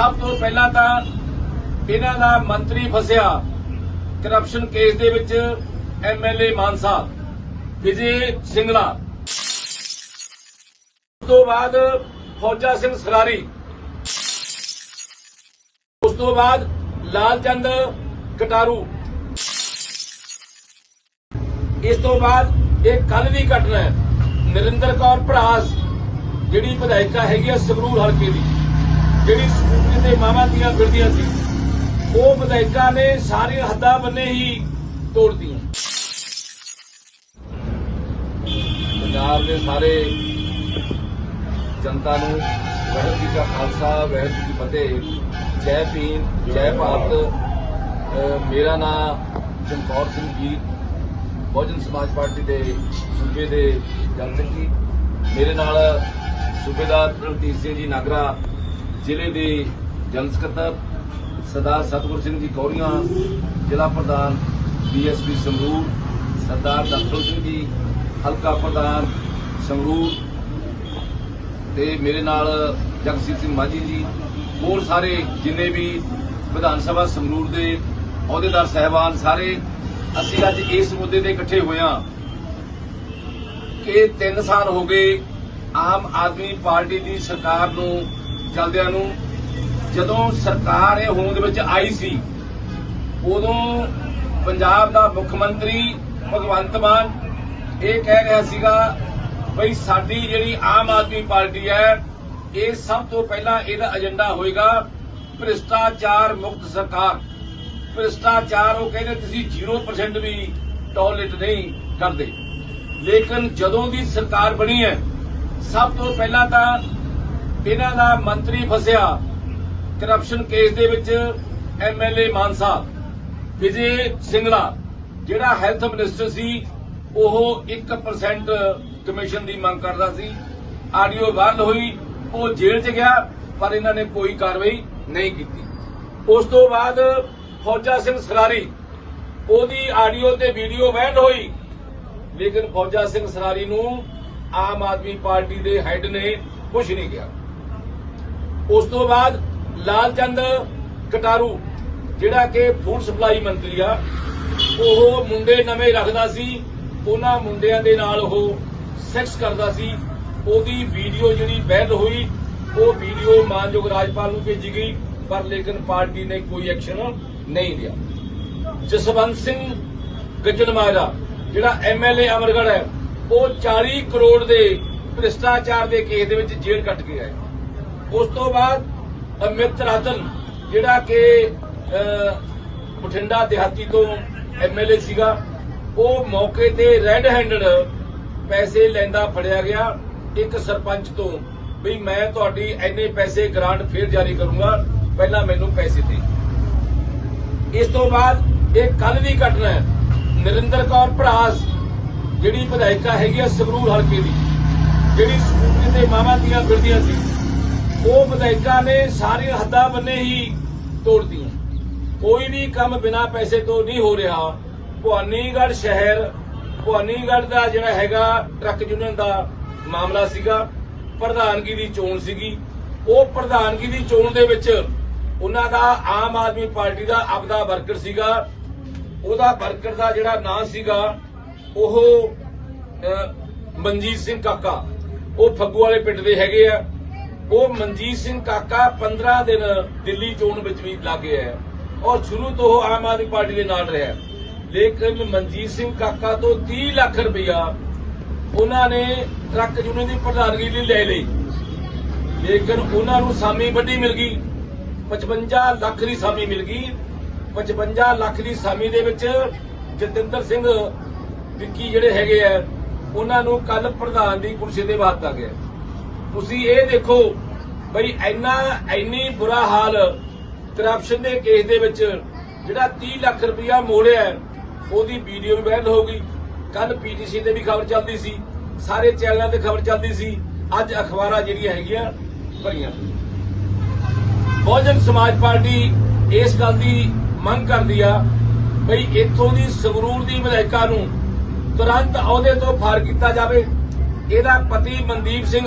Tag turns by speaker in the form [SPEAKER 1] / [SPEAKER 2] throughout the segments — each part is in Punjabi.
[SPEAKER 1] ਸਭ ਤੋਂ ਪਹਿਲਾਂ ਤਾਂ ਇਹਨਾਂ ਦਾ ਮੰਤਰੀ ਫਸਿਆ ਕਰਪਸ਼ਨ ਕੇਸ ਦੇ ਵਿੱਚ ਐਮਐਲਏ ਮਾਨਸਾ ਵਿਜੇ ਸਿੰਗਲਾ। ਉਸ ਤੋਂ ਬਾਅਦ ਫੌਜਾ ਸਿੰਘ ਸਰਾਰੀ। ਉਸ ਤੋਂ ਬਾਅਦ ਲਾਲਚੰਦ ਕਟਾਰੂ। ਇਸ ਤੋਂ ਬਾਅਦ ਇਹ ਕੱਲ ਦੀ ਘਟਨਾ ਹੈ, ਨਰਿੰਦਰ ਕੌਰ ਭੜਾਸ, ਜਿਹੜੀ ਵਿਧਾਇਕਾ ਹੈਗੀ ਆ ਸੰਗਰੂਰ ਹਲਕੇ ਦੀ, ਜਿਹੜੀ ਤੇ ਮਾਵਾਂ ਦੀਆਂ ਫਿਰਦੀਆਂ ਸੀ। ਉਹ ਵਿਧਾਇਕਾਂ ਨੇ ਸਾਰੀਆਂ ਹੱਦਾਂ ਬੰਨੇ ਹੀ ਤੋੜਦੀਆਂ ਪੰਜਾਬ ਦੇ ਸਾਰੇ ਜਨਤਾ ਨੂੰ ਵਾਹਿਗੁਰੂ ਜੀ ਕਾ ਖਾਲਸਾ, ਵਾਹਿਗੁਰੂ ਜੀ ਕੀ ਫਤਿਹ। ਜੈ ਭੀਮ, ਜੈ ਭਾਰਤ। ਮੇਰਾ ਨਾਮ ਚਮਕੌਰ ਸਿੰਘ ਜੀ, ਬਹੁਜਨ ਸਮਾਜ ਪਾਰਟੀ ਦੇ ਸੂਬੇ ਦੇ ਜਨਰਲ ਜੀ। ਮੇਰੇ ਨਾਲ ਸੂਬੇਦਾਰ ਰਣਜੀਤ ਸਿੰਘ ਜੀ ਨਾਗਰਾ ਜ਼ਿਲ੍ਹੇ ਦੇ ਜਨਰਲ ਸਕੱਤਰ ਸਰਦਾਰ ਸਤਗੁਰ ਸਿੰਘ ਜੀ ਕੌਰੀਆਂ, ਜ਼ਿਲ੍ਹਾ ਪ੍ਰਧਾਨ ਬੀਐਸਪੀ ਸੰਗਰੂਰ, ਸਰਦਾਰ ਦਸਤਰ ਸਿੰਘ ਜੀ, ਹਲਕਾ ਪ੍ਰਧਾਨ ਸੰਗਰੂਰ ਤੇ ਮੇਰੇ ਨਾਲ ਜਗਸੀਤ ਸਿੰਘ ਮਾਝੀ ਜੀ, ਹੋਰ ਸਾਰੇ ਜਿੰਨੇ ਵੀ ਵਿਧਾਨ ਸਭਾ ਸੰਗਰੂਰ ਦੇ ਅਹੁਦੇਦਾਰ ਸਹਿਬਾਨ ਸਾਰੇ, ਅਸੀਂ ਅੱਜ ਇਸ ਮੁੱਦੇ ਤੇ ਇਕੱਠੇ ਹੋਏ ਹਾਂ ਕਿ 3 ਸਾਲ ਹੋ ਗਏ ਆਮ ਆਦਮੀ ਪਾਰਟੀ ਦੀ ਸਰਕਾਰ ਨੂੰ, ਚਲਦਿਆਂ ਨੂੰ ਜਦੋਂ ਸਰਕਾਰ ਇਹ ਹੋਂਦ ਵਿੱਚ ਆਈ ਸੀ, ਉਦੋਂ ਪੰਜਾਬ ਦਾ ਮੁੱਖ ਮੰਤਰੀ ਭਗਵੰਤ ਮਾਨ ਇਹ ਕਹਿ ਰਿਹਾ ਸੀਗਾ, ਬਈ ਸਾਡੀ ਜਿਹੜੀ ਆਮ ਆਦਮੀ ਪਾਰਟੀ ਹੈ, ਇਹ ਸਭ ਤੋਂ ਪਹਿਲਾਂ ਇਹਦਾ ਏਜੰਡਾ ਹੋਏਗਾ ਭ੍ਰਿਸ਼ਟਾਚਾਰ ਮੁਕਤ ਸਰਕਾਰ। ਭ੍ਰਿਸ਼ਟਾਚਾਰ ਉਹ ਕਹਿੰਦੇ, ਤੁਸੀਂ 0% ਵੀ ਟੋਲਰੇਟ ਨਹੀਂ ਕਰਦੇ। ਲੇਕਿਨ ਜਦੋਂ ਦੀ ਸਰਕਾਰ ਬਣੀ ਹੈ, ਸਭ ਤੋਂ ਪਹਿਲਾਂ ਤਾਂ ਇਹਨਾਂ ਦਾ ਮੰਤਰੀ ਫਸਿਆ ਕਰਪਸ਼ਨ ਕੇਸ ਦੇ ਵਿੱਚ ਐਮਐਲਏ ਮਾਨਸਾ ਵਿਜੇ ਸਿੰਗਲਾ, ਜਿਹੜਾ ਹੈਲਥ ਮਿਨਿਸਟਰ ਸੀ, ਉਹ 1% ਕਮਿਸ਼ਨ ਦੀ ਮੰਗ ਕਰਦਾ ਸੀ। ਆਡੀਓ ਵਾਇਰਲ ਹੋਈ, ਉਹ ਜੇਲ੍ਹ 'ਚ ਗਿਆ, ਪਰ ਇਹਨਾਂ ਨੇ ਕੋਈ ਕਾਰਵਾਈ ਨਹੀਂ ਕੀਤੀ। ਉਸ ਤੋਂ ਬਾਅਦ ਫੌਜਾ ਸਿੰਘ ਸਰਾਰੀ, ਉਹਦੀ ਆਡੀਓ ਤੇ ਵੀਡੀਓ ਵਾਇਰਲ ਹੋਈ। ਲੇਕਿਨ ਫੌਜਾ ਸਿੰਘ ਸਰਾਰੀ ਨੂੰ ਆਮ ਆਦਮੀ ਪਾਰਟੀ ਦੇ ਹੈੱਡ ਨੇ ਕੁਝ ਨਹੀਂ ਕਿਹਾ। ਉਸ ਤੋਂ ਬਾਅਦ ਲਾਲ ਚੰਦ ਕਟਾਰੂ, ਜਿਹੜਾ ਕਿ ਫੂਡ ਸਪਲਾਈ ਮੰਤਰੀ ਆ, ਉਹ ਮੁੰਡੇ ਨਵੇਂ ਰੱਖਦਾ ਸੀ, ਉਹਨਾਂ ਮੁੰਡਿਆਂ ਦੇ ਨਾਲ ਉਹ ਸੈਕਸ ਕਰਦਾ ਸੀ, ਉਹਦੀ ਵੀਡੀਓ ਜਿਹੜੀ ਵਾਇਰਲ ਹੋਈ, ਉਹ ਵੀਡੀਓ ਮਾਨਯੋਗ ਰਾਜਪਾਲ ਨੂੰ ਭੇਜੀ ਗਈ, ਪਰ ਲੇਕਿਨ ਪਾਰਟੀ ਨੇ ਕੋਈ ਐਕਸ਼ਨ ਨਹੀਂ ਲਿਆ। ਜਸਵੰਤ ਸਿੰਘ ਗੱਜਣਮਾਜਰਾ ਜਿਹੜਾ ਐਮਐਲਏ ਅਮਰਗੜ ਹੈ, ਉਹ 40 ਕਰੋੜ ਦੇ ਭ੍ਰਿਸ਼ਟਾਚਾਰ ਦੇ ਕੇਸ ਦੇ ਵਿੱਚ ਜੇਲ੍ਹ ਕੱਟ ਕੇ ਆਇਆ। ਉਸ ਤੋਂ ਬਾਅਦ ਅਮਿਤ ਰਾਜਨ, ਜਿਹੜਾ ਕਿ ਬਠਿੰਡਾ ਦਿਹਾਤੀ ਤੋਂ ਐਮਐਲਏ ਸੀਗਾ, ਉਹ ਮੌਕੇ ਤੇ ਰੈੱਡ ਹੈਂਡਡ ਪੈਸੇ ਲੈਂਦਾ ਫੜਿਆ ਗਿਆ ਇੱਕ ਸਰਪੰਚ ਤੋਂ ਵੀ ਮੈਂ ਤੁਹਾਡੀ ਐਨੇ ਪੈਸੇ ਗ੍ਰਾਂਟ ਫੇਰ ਜਾਰੀ ਕਰੂੰਗਾ, ਪਹਿਲਾਂ ਮੈਨੂੰ ਪੈਸੇ ਦੇ। ਇਸ ਤੋਂ ਬਾਅਦ ਇਹ ਕੱਲ ਦੀ ਘਟਨਾ ਹੈ, ਨਰਿੰਦਰ ਕੌਰ ਭਰਾਸ, ਜਿਹੜੀ ਵਿਧਾਇਕਾ ਹੈਗੀ ਆ ਸੰਗਰੂਰ ਹਲਕੇ ਦੀ, ਜਿਹੜੀ ਸਕੂਟਰੀ ਤੇ ਮਾਵਾਂ ਦੀਆਂ ਫਿਰਦੀਆਂ ਸੀ। ਉਹ ਵਿਧਾਇਕਾਂ ਨੇ ਸਾਰੀਆਂ ਹੱਦਾਂ ਬੰਨੇ ਹੀ ਤੋੜਦੀਆਂ ਕੋਈ ਵੀ ਕੰਮ ਬਿਨਾ ਪੈਸੇ ਤੋਂ ਨਹੀਂ ਹੋ ਰਿਹਾ। ਭਵਾਨੀਗੜ੍ਹ ਸ਼ਹਿਰ, ਭਵਾਨੀਗੜ੍ਹ ਦਾ ਜਿਹੜਾ ਹੈਗਾ ਟਰੱਕ ਯੂਨੀਅਨ ਦਾ ਮਾਮਲਾ ਸੀਗਾ, ਪ੍ਰਧਾਨਗੀ ਦੀ ਚੋਣ ਸੀਗੀ। ਉਹ ਪ੍ਰਧਾਨਗੀ ਦੀ ਚੋਣ ਦੇ ਵਿੱਚ ਉਹਨਾਂ ਦਾ ਆਮ ਆਦਮੀ ਪਾਰਟੀ ਦਾ ਆਪਦਾ ਵਰਕਰ ਸੀਗਾ। ਉਹਦਾ ਵਰਕਰ ਦਾ ਜਿਹੜਾ ਨਾਂ ਸੀਗਾ, ਉਹ ਮਨਜੀਤ ਸਿੰਘ ਕਾਕਾ। ਉਹ ਫੱਗੂ ਵਾਲੇ ਪਿੰਡ ਦੇ ਹੈਗੇ ਆ। ਉਹ ਮਨਜੀਤ ਸਿੰਘ ਕਾਕਾ 15 ਦਿਨ ਦਿੱਲੀ ਚੋਣ ਵਿੱਚ ਵੀ ਲੱਗੇ ਹੈ ਔਰ ਸ਼ੁਰੂ ਤੋਂ ਉਹ ਆਮ ਆਦਮੀ ਪਾਰਟੀ ਦੇ ਨਾਲ ਰਿਹਾ ਲੇਕਿਨ ਮਨਜੀਤ ਸਿੰਘ ਕਾਕਾ ਤੋਂ 30 ਲੱਖ ਰੁਪਇਆ ਉਹਨਾਂ ਨੇ ਟਰੱਕ ਯੂਨੀਅਨ ਦੀ ਪ੍ਰਧਾਨਗੀ ਲਈ ਲੈ ਲਈ। ਲੇਕਿਨ ਉਹਨਾਂ ਨੂੰ ਸਾਮੀ ਵੱਡੀ ਮਿਲ ਗਈ। 55 ਲੱਖ ਦੀ ਸਾਮੀ ਮਿਲ ਗਈ। 55 ਲੱਖ ਦੀ ਸਾਮੀ ਦੇ ਵਿੱਚ ਜਤਿੰਦਰ ਸਿੰਘ ਵਿੱਕੀ ਜਿਹੜੇ ਹੈਗੇ ਆ, ਉਹਨਾਂ ਨੂੰ ਕੱਲ ਪ੍ਰਧਾਨ ਦੀ ਕੁਰਸੀ ਤੇ ਬਾਤਾ ਗਿਆ ਤੁਸੀਂ ਇਹ ਦੇਖੋ ਬਈ ਇੰਨਾ, ਇੰਨੀ ਬੁਰਾ ਹਾਲ ਕਰਪਸ਼ਨ ਦੇ ਕੇਸ ਦੇ ਵਿੱਚ, ਜਿਹੜਾ 30 ਲੱਖ ਰੁਪਇਆ ਮੋੜਿਆ, ਉਹਦੀ ਵੀਡੀਓ ਵੀ ਵਾਇਰਲ ਹੋ ਗਈ। ਕੱਲ ਪੀਟੀਸੀ ਤੇ ਵੀ ਖਬਰ ਚੱਲਦੀ ਸੀ। ਸਾਰੇ ਚੈਨਲਾਂ ਤੇ ਖਬਰ ਚੱਲਦੀ ਸੀ। ਅੱਜ ਅਖਬਾਰਾਂ ਜਿਹੜੀਆਂ ਹੈਗੀਆਂ, ਭਰੀਆਂ। ਬਹੁਜਨ ਸਮਾਜ ਪਾਰਟੀ ਇਸ ਗੱਲ ਦੀ ਮੰਗ ਕਰਦੀ ਆ, ਬਈ ਇੱਥੋਂ ਦੀ ਸੰਗਰੂਰ ਦੀ ਵਿਧਾਇਕਾ ਨੂੰ ਤੁਰੰਤ ਅਹੁਦੇ ਤੋਂ ਫਾਰ ਕੀਤਾ ਜਾਵੇ। ਇਹਦਾ ਪਤੀ ਮਨਦੀਪ ਸਿੰਘ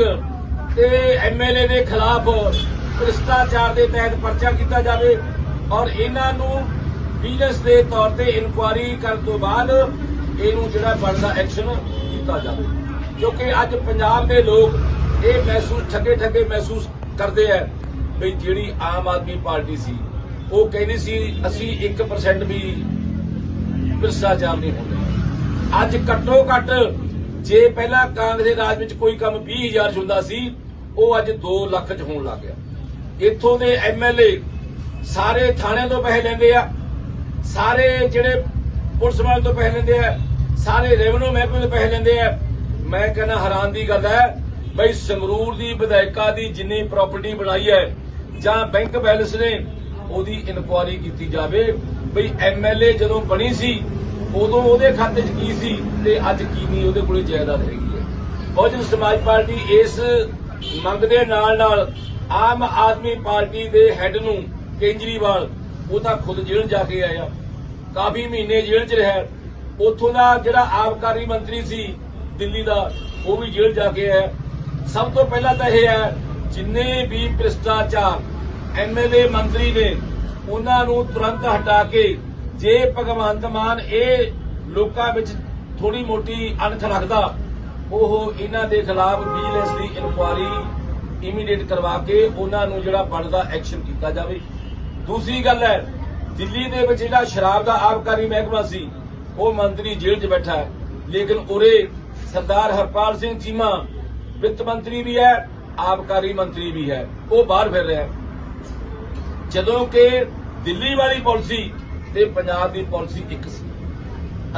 [SPEAKER 1] ਤੇ ਐਮਐਲਏ ਦੇ ਖਿਲਾਫ ਭ੍ਰਿਸ਼ਟਾਚਾਰ ਦੇ ਤਹਿਤ ਪਰਚਾ ਕੀਤਾ ਜਾਵੇ ਔਰ ਇਹਨਾਂ ਨੂੰ ਵਿਜੀਲੈਂਸ ਦੇ ਤੌਰ ਤੇ ਇਨਕੁਆਇਰੀ ਕਰਨ ਤੋਂ ਬਾਅਦ ਇਹਨੂੰ ਜਿਹੜਾ ਬਣਦਾ ਐਕਸ਼ਨ ਕੀਤਾ ਜਾਵੇ। ਕਿਉਂਕਿ ਅੱਜ ਪੰਜਾਬ ਦੇ ਲੋਕ ਇਹ ਮਹਿਸੂਸ ਠੱਗੇ ਠੱਗੇ ਮਹਿਸੂਸ ਕਰਦੇ ਆ ਵੀ ਜਿਹੜੀ ਆਮ ਆਦਮੀ ਪਾਰਟੀ ਸੀ, ਉਹ ਕਹਿੰਦੀ ਸੀ, ਅਸੀਂ 1% ਵੀ ਭ੍ਰਿਸ਼ਟਾਚਾਰ ਨਹੀਂ ਹੁੰਦਾ ਅੱਜ ਘੱਟੋ ਘੱਟ ਜੇ ਪਹਿਲਾਂ ਕਾਂਗਰਸ ਦੇ ਰਾਜ ਵਿੱਚ ਕੋਈ ਕੰਮ 20000 ਚ ਹੁੰਦਾ ਸੀ ਉਹ ਅੱਜ 2 ਲੱਖ ਚ ਹੋਣ ਲੱਗ ਗਿਆ। ਇੱਥੋਂ ਦੇ ਐਮਐਲਏ ਸਾਰੇ ਥਾਣਿਆਂ ਤੋਂ ਪੈਸੇ ਲੈਂਦੇ ਆ, ਸਾਰੇ ਜਿਹੜੇ ਪੁਲਿਸ ਵਾਲਿਆਂ ਤੋਂ ਪੈਸੇ ਲੈਂਦੇ ਆ, ਸਾਰੇ ਰੈਵਨਿਊ ਮਹਿਕਮੇ ਤੋਂ ਪੈਸੇ ਲੈਂਦੇ ਆ। ਮੈਂ ਕਹਿੰਦਾ ਹੈਰਾਨ ਦੀ ਗੱਲ ਹੈ ਬਈ ਸੰਗਰੂਰ ਦੀ ਵਿਧਾਇਕਾ ਦੀ ਜਿੰਨੀ ਪ੍ਰਾਪਰਟੀ ਬਣਾਈ ਹੈ ਜਾਂ ਬੈਂਕ ਬੈਲੈਂਸ ਨੇ, ਉਹਦੀ ਇਨਕੁਆਇਰੀ ਕੀਤੀ ਜਾਵੇ। ਬਈ ਐਮਐਲਏ ਜਦੋਂ ਬਣੀ ਸੀ, ਉਦੋਂ ਉਹਦੇ ਖਾਤੇ 'ਚ ਕੀ ਸੀ ਤੇ ਅੱਜ ਕੀ ਨਹੀਂ ਉਹਦੇ ਕੋਲੇ ਜਾਇਦਾਦ ਹੈਗੀ ਹੈ। ਬਹੁਜਨ ਸਮਾਜ ਪਾਰਟੀ ਇਸ ਮੰਗ ਦੇ ਨਾਲ ਨਾਲ ਆਮ ਆਦਮੀ ਪਾਰਟੀ ਦੇ ਹੈੱਡ ਨੂੰ ਕੇਜਰੀਵਾਲ, ਉਹ ਤਾਂ ਖੁਦ ਜੇਲ੍ਹ ਜਾ ਕੇ ਆਇਆ। ਕਾਫੀ ਮਹੀਨੇ ਜੇਲ੍ਹ 'ਚ ਰਿਹਾ। ਉਥੋਂ ਦਾ ਜਿਹੜਾ ਆਬਕਾਰੀ ਮੰਤਰੀ ਸੀ ਦਿੱਲੀ ਦਾ, ਉਹ ਵੀ ਜੇਲ੍ਹ ਜਾ ਕੇ ਆਇਆ। ਸਭ ਤੋਂ ਪਹਿਲਾਂ ਤਾਂ ਇਹ ਹੈ, ਜਿੰਨੇ ਵੀ ਭ੍ਰਿਸ਼ਟਾਚਾਰ ਐਮਐਲਏ ਮੰਤਰੀ ਨੇ, ਉਹਨਾਂ ਨੂੰ ਤੁਰੰਤ ਹਟਾ ਕੇ ਜੇ ਭਗਵੰਤ ਮਾਨ ਇਹ ਲੋਕਾਂ ਵਿੱਚ ਥੋੜੀ ਮੋਟੀ ਅਣਖ ਰੱਖਦਾ ਉਹ ਇਹਨਾਂ ਦੇ ਖਿਲਾਫ ਵਿਜੀਲੈਂਸ ਦੀ ਇਨਕੁਆਇਰੀ ਇਮੀਡੀਏਟ ਕਰਵਾ ਕੇ ਉਹਨਾਂ ਨੂੰ ਜਿਹੜਾ ਬਣਦਾ ਐਕਸ਼ਨ ਕੀਤਾ ਜਾਵੇ। ਦੂਸਰੀ ਗੱਲ ਹੈ, ਦਿੱਲੀ ਦੇ ਵਿੱਚ ਜਿਹੜਾ ਸ਼ਰਾਬ ਦਾ ਆਬਕਾਰੀ ਮਹਿਕਮਾ ਸੀ, ਉਹ ਮੰਤਰੀ ਜੇਲ੍ਹ 'ਚ ਬੈਠਾ ਹੈ। ਲੇਕਿਨ ਉਰੇ ਸਰਦਾਰ ਹਰਪਾਲ ਸਿੰਘ ਚੀਮਾ ਵਿੱਤ ਮੰਤਰੀ ਵੀ ਹੈ, ਆਬਕਾਰੀ ਮੰਤਰੀ ਵੀ ਹੈ। ਉਹ ਬਾਹਰ ਫਿਰ ਰਿਹਾ ਜਦੋਂ ਕਿ ਦਿੱਲੀ ਵਾਲੀ ਪਾਲਿਸੀ ਤੇ ਪੰਜਾਬ ਦੀ ਪਾਲਿਸੀ ਇੱਕ ਸੀ।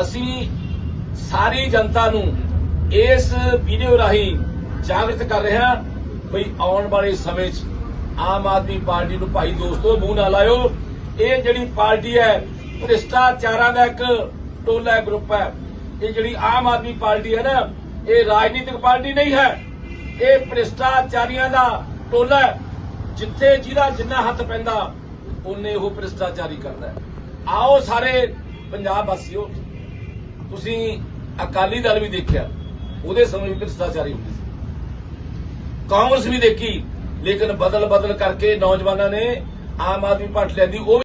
[SPEAKER 1] ਅਸੀਂ ਸਾਰੀ ਜਨਤਾ ਨੂੰ ਇਸ ਵੀਡੀਓ ਰਾਹੀਂ ਜਾਗਰਤ ਕਰ ਰਹੇ ਬਈ ਆਉਣ ਵਾਲੇ ਸਮੇਂ 'ਚ ਆਮ ਆਦਮੀ ਪਾਰਟੀ ਨੂੰ ਭਾਈ ਦੋਸਤੋ ਮੂੰਹ ਨਾ ਲਾਇਓ। ਇਹ ਜਿਹੜੀ ਪਾਰਟੀ ਹੈ, ਭ੍ਰਿਸ਼ਟਾਚਾਰਾਂ ਦਾ ਇੱਕ ਟੋਲਾ ਗਰੁੱਪ ਹੈ। ਇਹ ਜਿਹੜੀ ਆਮ ਆਦਮੀ ਪਾਰਟੀ ਹੈ ਨਾ, ਇਹ ਰਾਜਨੀਤਿਕ ਪਾਰਟੀ ਨਹੀਂ ਹੈ। ਇਹ ਭ੍ਰਿਸ਼ਟਾਚਾਰੀਆਂ ਦਾ ਟੋਲਾ ਹੈ। ਜਿੱਥੇ ਜਿਹਦਾ ਜਿੰਨਾ ਹੱਥ ਪੈਂਦਾ, ਉਹਨੇ ਉਹ ਭ੍ਰਿਸ਼ਟਾਚਾਰੀ ਕਰਦਾ ਆਓ ਸਾਰੇ ਪੰਜਾਬ ਵਾਸੀਓ, ਤੁਸੀਂ ਅਕਾਲੀ ਦਲ ਵੀ ਦੇਖਿਆ। ਉਹਦੇ ਸਮੇਂ ਵੀ ਭ੍ਰਿਸ਼ਟਾਚਾਰੀ ਹੁੰਦੇ ਸੀ। ਕਾਂਗਰਸ ਵੀ ਦੇਖੀ, ਲੇਕਿਨ ਬਦਲ ਬਦਲ ਕਰਕੇ ਨੌਜਵਾਨਾਂ ਨੇ ਆਮ ਆਦਮੀ ਪਾਰਟੀ ਲੈਂਦੀ ਉਹ